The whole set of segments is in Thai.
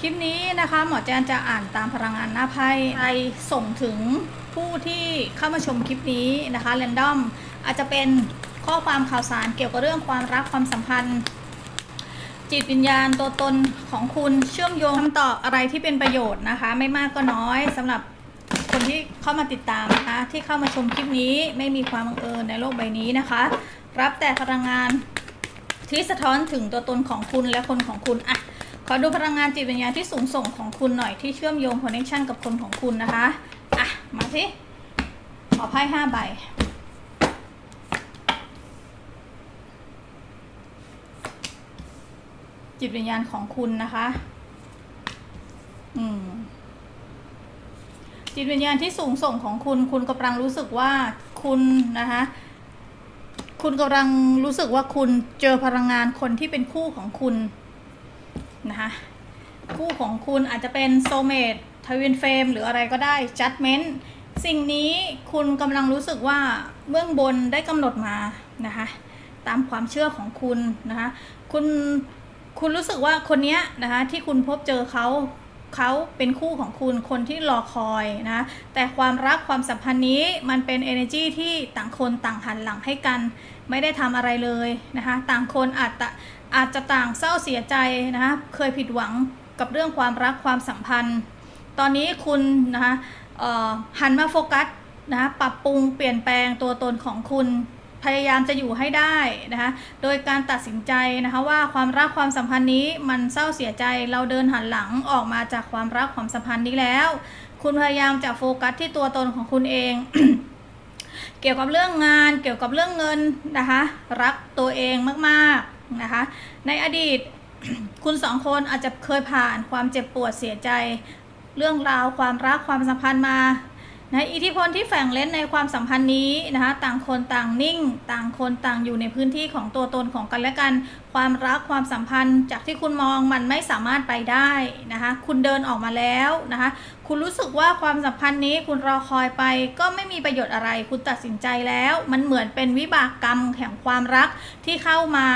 คลิปนี้นะคะ หมอแจนจะอ่านตามพลังงานหน้าไพ่ไปส่งถึงผู้ที่เข้ามาชมคลิปนี้นะคะเรนดอมอาจจะเป็นข้อความข่าวสารเกี่ยวกับเรื่องความรักความสัมพันธ์ จิตวิญญาณตัวตนของคุณเชื่อมโยงคำตอบอะไรที่เป็นประโยชน์นะคะ ไม่มากก็น้อยสำหรับคนที่เข้ามาติดตามนะคะที่เข้ามาชมคลิปนี้ไม่มีความบังเอิญในโลกใบนี้นะคะ รับแต่พลังงานที่สะท้อนถึงตัวตนของคุณและคนของคุณอะ ขอดูพลังงานจิตวิญญาณที่สูงส่งของคุณหน่อยที่เชื่อมโยงคอนเนคชันกับคนของคุณนะคะ อะ มาสิ ขอไพ่ห้าใบ จิตวิญญาณของคุณนะคะ อืม จิตวิญญาณที่สูงส่งของคุณ คุณกำลังรู้สึกว่าคุณนะคะคุณกำลังรู้สึกว่าคุณเจอพลังงานคนที่เป็นคู่ของคุณ นะคะคู่ของคุณอาจจะเป็นโซเมตทวินเฟมหรืออะไรก็ได้จัดเมนต์สิ่งนี้คุณกำลังรู้สึกว่าเบื้องบนได้กำหนดมานะคะตามความเชื่อของคุณนะคะคุณคุณรู้สึกว่าคนนี้นะคะที่คุณพบเจอเขาเขาเป็นคู่ของคุณคนที่รอคอยนะแต่ความรักความสัมพันธ์นี้มันเป็น energy ที่ต่างคนต่างหันหลังให้กัน ไม่ได้ทำอะไรเลยนะคะต่างคนอาจจะ อาจจะต่างเศร้าเสียใจนะคะเคยผิดหวังกับเรื่องความรักความสัมพันธ์ ตอนนี้คุณนะคะหันมาโฟกัสนะคะปรับปรุงเปลี่ยนแปลงตัวตนของคุณพยายามจะอยู่ให้ได้นะคะโดยการตัดสินใจนะคะว่าความรักความสัมพันธ์นี้มันเศร้าเสียใจเราเดินหันหลังออกมาจากความรักความสัมพันธ์นี้แล้ว คุณพยายามจะโฟกัสที่ตัวตนของคุณเอง เกี่ยวกับเรื่องงานเกี่ยวกับเรื่องเงินนะคะรักตัวเองมากๆ นะคะ ในอดีตคุณสองคนอาจจะเคยผ่านความเจ็บปวดเสียใจ เรื่องราวความรักความสัมพันธ์มานะอิทธิพลที่แฝงเล่นในความสัมพันธ์นี้นะคะต่างคนต่างนิ่ง ต่างคนต่างอยู่ในพื้นที่ของตัวตนของกันและกัน ความรักความสัมพันธ์ จากที่คุณมองมันไม่สามารถไปได้นะคะคุณเดินออกมาแล้วนะคะคุณรู้สึกว่าความสัมพันธ์นี้คุณรอคอยไปก็ไม่มีประโยชน์อะไร คุณตัดสินใจแล้ว มันเหมือนเป็นวิบากกรรมแห่งความรักที่เข้ามา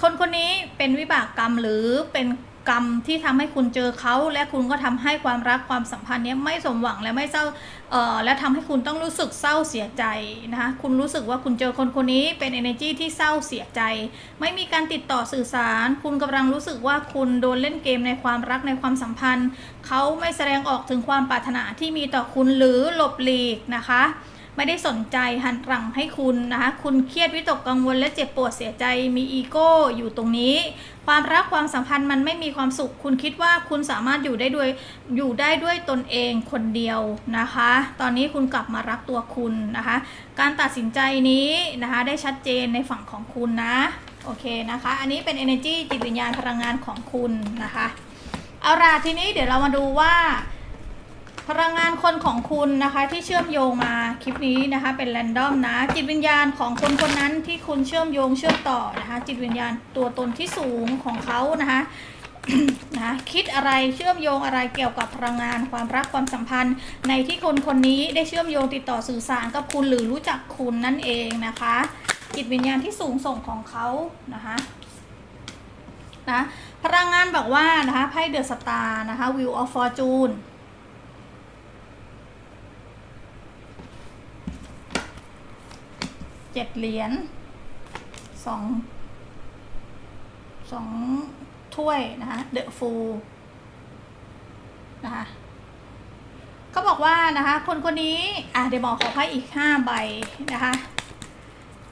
คนคนนี้เป็นวิบากกรรมหรือเป็นกรรมที่ทำให้คุณเจอเขา และคุณก็ทำให้ความรักความสัมพันธ์เนี้ยไม่สมหวังและไม่เศร้าเอ่อและทำให้คุณต้องรู้สึกเศร้าเสียใจนะคะคุณรู้สึกว่าคุณเจอคนคนนี้เป็น energy ที่เศร้าเสียใจ ไม่มีการติดต่อสื่อสาร คุณกำลังรู้สึกว่าคุณโดนเล่นเกมในความรักในความสัมพันธ์ เขาไม่แสดงออกถึงความปรารถนาที่มีต่อคุณหรือหลบหลีกนะคะ ไม่ได้สนใจหันหลังให้คุณนะคะ คุณเครียดวิตกกังวลและเจ็บปวดเสียใจมีอีโก้อยู่ตรงนี้ ความรักความสัมพันธ์มันไม่มีความสุข คุณคิดว่าคุณสามารถอยู่ได้ด้วยอยู่ได้ด้วยตนเองคนเดียวนะคะ ตอนนี้คุณกลับมารักตัวคุณนะคะ การตัดสินใจนี้นะคะ ได้ชัดเจนในฝั่งของคุณนะโอเคนะคะ อันนี้เป็น energy จิตวิญญาณพลังงานของคุณนะคะ เอาล่ะทีนี้เดี๋ยวเรามาดูว่า พลังงานคนของคุณนะคะที่เชื่อมโยงมาคลิปนี้นะคะเป็นแรนดอมนะ จิตวิญญาณของคนคนนั้นที่คุณเชื่อมโยงเชื่อมต่อนะคะ จิตวิญญาณตัวตนที่สูงของเขานะคะนะคิดอะไรเชื่อมโยงอะไรเกี่ยวกับพลังงานความรักความสัมพันธ์ ในที่คนคนนี้ได้เชื่อมโยงติดต่อสื่อสารกับคุณหรือรู้จักคุณนั่นเองนะคะ จิตวิญญาณที่สูงส่งของเขานะคะนะพลังงานบอกว่านะคะไพ่เดอะสตาร์นะคะ Wheel of Fortune เจ็ดเหรียญสองสองถ้วยนะคะเดอะฟูนะคะเขาบอกว่านะคะคนคนนี้อะเดี๋ยวบอกขอไพ่อีกห้าใบนะคะ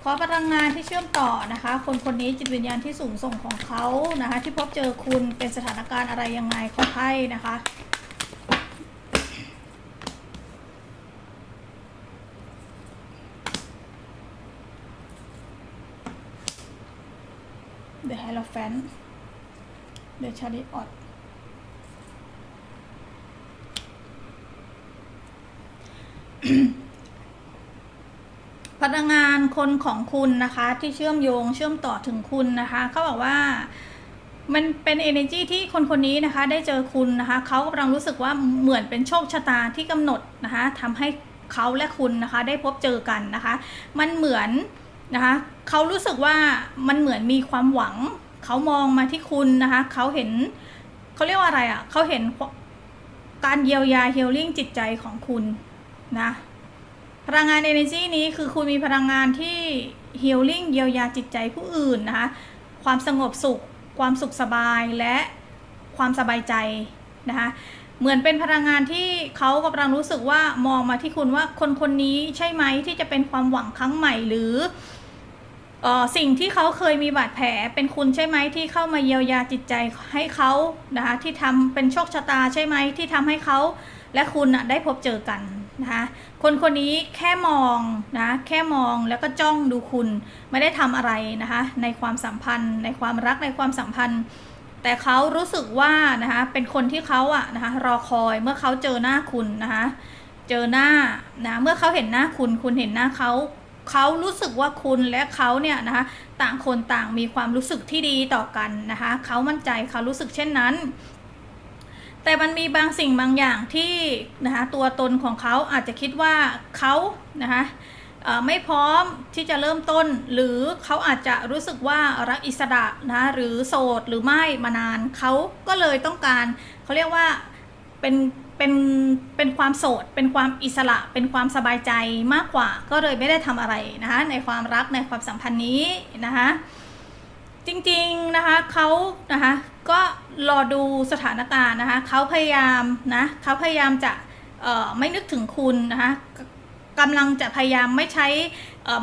ขอพลังงานที่เชื่อมต่อนะคะ คนคนนี้จิตวิญญาณที่สูงส่งของเขานะคะ ที่พบเจอคุณเป็นสถานการณ์อะไรยังไงขอไพ่นะคะ The Hierophant The Chariot พลังงานคนของคุณนะคะ ที่เชื่อมโยงเชื่อมต่อถึงคุณนะคะเขาบอกว่ามันเป็น energy ที่คนคนนี้นะคะ ได้เจอคุณนะคะเขากำลังรู้สึกว่าเหมือนเป็นโชคชะตาที่กำหนดนะคะทำให้เขาและคุณนะคะ ได้พบเจอกันนะคะ มันเหมือน นะคะเขารู้สึกว่ามันเหมือนมีความหวัง เขามองมาที่คุณนะคะเขาเห็นเขาเรียกว่าอะไรอะ่ะเขาเห็นการเยียวยาเฮลลิ่งจิตใจของคุณนะพลังงาน energy นี้คือคุณมีพลังงานที่เฮลลิ่งเยียวยาจิตใจผู้อื่นนะคะความสงบสุข ความสุขสบายและความสบายใจนะคะเหมือนเป็นพลังงานที่เขากำลังรู้สึกว่ามองมาที่คุณว่าคนคนนี้ใช่ไหมที่จะเป็นความหวังครั้งใหม่หรือเออ สิ่งที่เขาเคยมีบาดแผลเป็นคุณใช่ไหมที่เข้ามาเยียวยาจิตใจให้เขานะคะที่ทำเป็นโชคชะตาใช่ไหมที่ทำให้เขาและคุณน่ะได้พบเจอกันนะคะคนคนนี้แค่มองนะแค่มองแล้วก็จ้องดูคุณไม่ได้ทำอะไรนะคะในความสัมพันธ์ ในความรักในความสัมพันธ์ แต่เขารู้สึกว่านะคะเป็นคนที่เขาอะนะคะรอคอยเมื่อเขาเจอหน้าคุณนะคะเจอหน้านะเมื่อเขาเห็นหน้าคุณคุณเห็นหน้าเขา เขารู้สึกว่าคุณและเขาเนี่ยนะคะต่างคนต่างมีความรู้สึกที่ดีต่อกันนะคะเขามั่นใจเขารู้สึกเช่นนั้น แต่มันมีบางสิ่งบางอย่างที่นะคะตัวตนของเขาอาจจะคิดว่าเขานะคะไม่พร้อมที่จะเริ่มต้น หรือเขาอาจจะรู้สึกว่ารักอิสระนะหรือโสดหรือไม่มานานเขาก็เลยต้องการเขาเรียกว่าเป็น เป็นเป็นความโสด เป็นความอิสระ เป็นความสบายใจมากกว่า ก็เลยไม่ได้ทำอะไรนะคะในความรักในความสัมพันธ์นี้นะคะจริงๆนะคะเขานะคะก็รอดูสถานการณ์นะคะเขาพยายามนะเขาพยายามจะไม่นึกถึงคุณนะคะกำลังจะพยายามไม่ใช้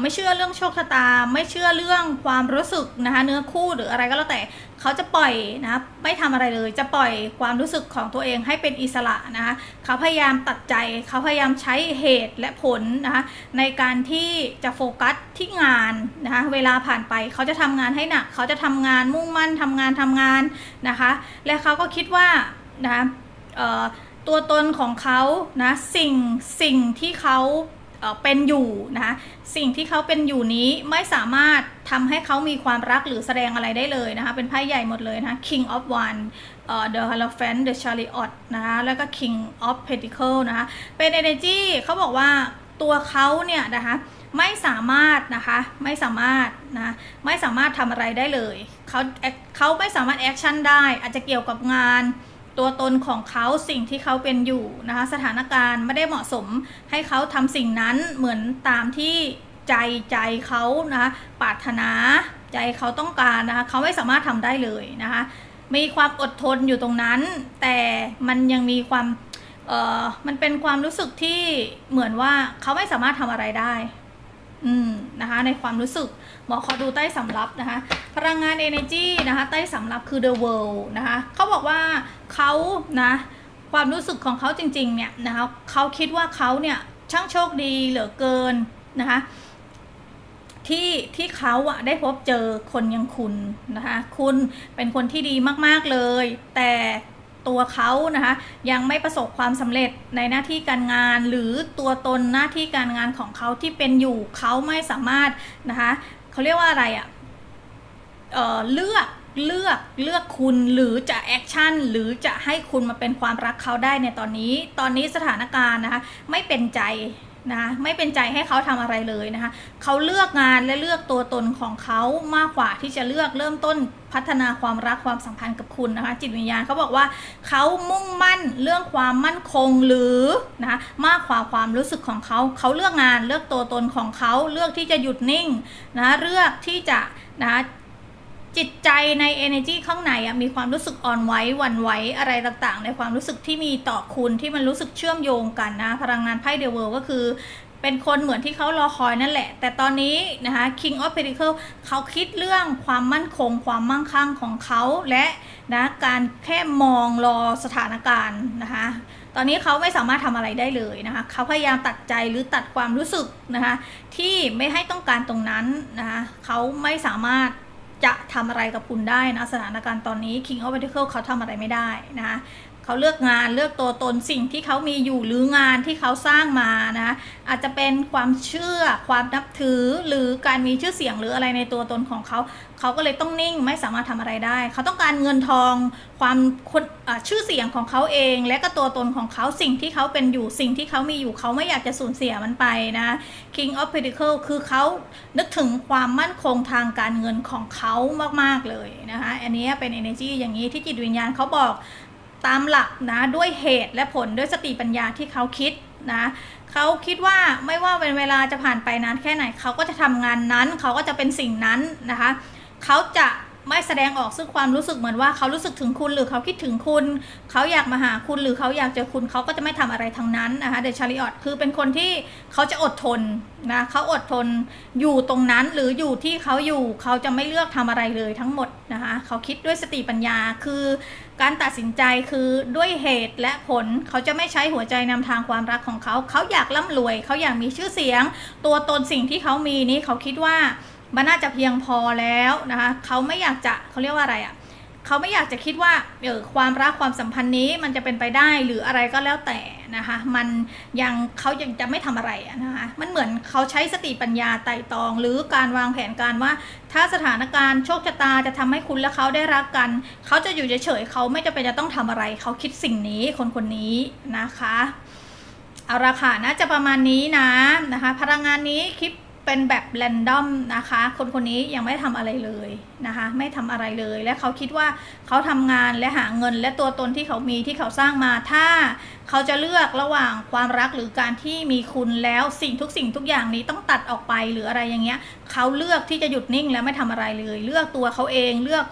ไม่เชื่อเรื่องโชคชะตา ไม่เชื่อเรื่องความรู้สึกนะคะ เนื้อคู่หรืออะไรก็แล้วแต่เขาจะปล่อยนะไม่ทำอะไรเลย จะปล่อยความรู้สึกของตัวเองให้เป็นอิสระนะคะเขาพยายามตัดใจเขาพยายามใช้เหตุและผลนะคะในการที่จะโฟกัสที่งานนะคะเวลาผ่านไปเขาจะทำงานให้หนักเขาจะทำงานมุ่งมั่นทำงานทำงานนะคะ และเขาก็คิดว่านะคะเออตัวตนของเขานะสิ่งสิ่งที่เขา เป็นอยู่นะคะสิ่งที่เขาเป็นอยู่นี้ไม่สามารถทำให้เขามีความรักหรือแสดงอะไรได้เลยนะคะ เป็นไพ่ใหญ่หมดเลยนะคะ King of One เอ่อ The Hierophant The Chariot นะคะแล้วก็ King of Pentacle นะคะเป็น energy เขาบอกว่าตัวเขาเนี่ยนะคะไม่สามารถนะคะไม่สามารถนะไม่สามารถทำอะไรได้เลยเขาเขาไม่สามารถแอคชั่นได้อาจจะเกี่ยวกับงาน ตัวตนของเขาสิ่งที่เขาเป็นอยู่นะคะสถานการณ์ไม่ได้เหมาะสมให้เขาทำสิ่งนั้นเหมือนตามที่ใจใจเขานะคะปรารถนาใจเขาต้องการนะคะเขาไม่สามารถทำได้เลยนะคะมีความอดทนอยู่ตรงนั้น แต่มันยังมีความเออมันเป็นความรู้สึกที่เหมือนว่าเขาไม่สามารถทำอะไรได้ อืมนะคะในความรู้สึกหมอขอดูใต้สำรับนะคะพลังงาน energy นะคะใต้สำรับคือ the world นะคะเขาบอกว่าเขานะความรู้สึกของเขาจริงๆเนี่ยนะคะเขาคิดว่าเขาเนี่ยช่างโชคดีเหลือเกินนะคะที่ที่เขาอะได้พบเจอคนอยังคุณนะคะคุณเป็นคนที่ดีมากๆเลย แต่ ตัวเขานะคะยังไม่ประสบความสำเร็จในหน้าที่การงาน หรือตัวตนหน้าที่การงานของเขาที่เป็นอยู่เขาไม่สามารถนะคะเขาเรียกว่าอะไรอะ่ะเเลือกเลือกเลือกคุณหรือจะแอคชั่นหรือจะให้คุณมาเป็นความรักเขาได้ในตอนนี้ ตอนนี้สถานการณ์นะคะไม่เป็นใจ นะคะไม่เป็นใจให้เขาทำอะไรเลยนะคะเขาเลือกงานและเลือกตัวตนของเขามากกว่าที่จะเลือกเริ่มต้นพัฒนาความรักความสัมพันธ์กับคุณนะคะ จิตวิญญาณเขาบอกว่าเขามุ่งมั่นเรื่องความมั่นคงหรือนะคะมากกว่าความรู้สึกของเขาเขาเลือกงานเลือกตัวตนของเขาเลือกที่จะหยุดนิ่งนะเลือกที่จะนะะ จิตใจใน energy ข้างในอะมีความรู้สึกอ่อนไหวหวั่นไหวอะไรต่างๆ ในความรู้สึกที่มีต่อคุณที่มันรู้สึกเชื่อมโยงกันนะ พลังงานไพ่เดเวิร์ก็คือเป็นคนเหมือนที่เขารอคอยนั่นแหละ แต่ตอนนี้นะคะ King of Pentacles เขาคิดเรื่องความมั่นคง ความมั่งคั่งของเขาและนะการแค่มองรอสถานการณ์นะคะ ตอนนี้เขาไม่สามารถทำอะไรได้เลยนะคะ เขาพยายามตัดใจหรือตัดความรู้สึกนะคะที่ไม่ให้ต้องการตรงนั้นนะคะ เขาไม่สามารถ จะทำอะไรกับคุณได้นะสถานการณ์ตอนนี้ King of Pentacles เขาทำอะไรไม่ได้นะคะ เขาเลือกงานเลือกตัวตนสิ่งที่เขามีอยู่หรืองานที่เขาสร้างมานะอาจจะเป็นความเชื่อความนับถือหรือการมีชื่อเสียงหรืออะไรในตัวตนของเขา เขาก็เลยต้องนิ่งไม่สามารถทำอะไรได้ เขาต้องการเงินทองความคนชื่อเสียงของเขาเอง และก็ตัวตนของเขาสิ่งที่เขาเป็นอยู่สิ่งที่เขามีอยู่เขาไม่อยากจะสูญเสียมันไปนะ King of Pentacle คือเขานึกถึงความมั่นคงทางการเงินของเขามากๆเลยนะคะอันนี้เป็น energy อย่างนี้ที่จิตวิญญาณเขาบอก ตามหลักนะด้วยเหตุและผลด้วยสติปัญญาที่เขาคิดนะเขาคิดว่าไม่ว่าเป็นเวลาจะผ่านไปนานแค่ไหนเขาก็จะทำงานนั้น เขาก็จะเป็นสิ่งนั้นนะคะเขาจะ ไม่แสดงออกซึ่งความรู้สึกเหมือนว่าเขารู้สึกถึงคุณหรือเขาคิดถึงคุณ เขาอยากมาหาคุณหรือเขาอยากเจอคุณเขาก็จะไม่ทำอะไรทั้งนั้นนะคะเดชาริออตคือเป็นคนที่เขาจะอดทนนะเขาอดทนอยู่ตรงนั้นหรืออยู่ที่เขาอยู่เขาจะไม่เลือกทำอะไรเลยทั้งหมดนะคะเขาคิดด้วยสติปัญญาคือการตัดสินใจคือด้วยเหตุและผลเขาจะไม่ใช้หัวใจนำทางความรักของเขา เขาอยากร่ำรวย เขาอยากมีชื่อเสียง ตัวตนสิ่งที่เขามีนี้เขาคิดว่า มันน่าจะเพียงพอแล้วนะคะเขาไม่อยากจะเขาเรียกว่าอะไรอะ่ะเขาไม่อยากจะคิดว่าเออความรักความสัมพันธ์นี้มันจะเป็นไปได้หรืออะไรก็แล้วแต่นะคะมันยังเขายังจะไม่ทำอะไรนะคะมันเหมือนเขาใช้สติปัญญาไต่ตอง หรือการวางแผนการว่า ถ้าสถานการณ์โชคชะตาจะทำให้คุณและเขาได้รักกัน เขาจะอยู่เฉยๆเขาไม่จำเป็นจะต้องทำอะไร เขาคิดสิ่งนี้คนคนนี้นะคะเอาละค่ะน่าจะประมาณนี้นะนะคะพลังงานนี้คลิป เป็นแบบแรนดอมนะคะ คนคนนี้ยังไม่ทำอะไรเลยนะคะ ไม่ทำอะไรเลย และเขาคิดว่าเขาทำงานและหาเงิน และตัวตนที่เขามีที่เขาสร้างมา ถ้าเขาจะเลือกระหว่างความรักหรือการที่มีคุณแล้วสิ่งทุกสิ่งทุกอย่างนี้ต้องตัดออกไปหรืออะไรอย่างเงี้ย เขาเลือกที่จะหยุดนิ่งและไม่ทำอะไรเลย เลือกตัวเขาเองเลือก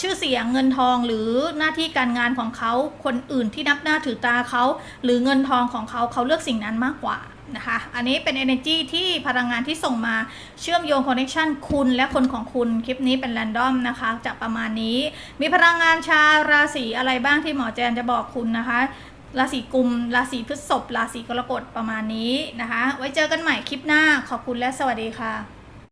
ชื่อเสียงเงินทองหรือหน้าที่การงานของเขาคนอื่นที่นับหน้าถือตาเขา หรือเงินทองของเขาเขาเลือกสิ่งนั้นมากกว่านะคะ อันนี้เป็น energy ที่พลังงานที่ส่งมาเชื่อมโยง connection คุณและคนของคุณ คลิปนี้เป็น random นะคะจะประมาณนี้ มีพลังงานชาวราศีอะไรบ้างที่หมอแจนจะบอกคุณนะคะ ราศีกุม ราศีพฤษภราศีกรกฎประมาณนี้นะคะ ไว้เจอกันใหม่คลิปหน้าขอบคุณและสวัสดีค่ะ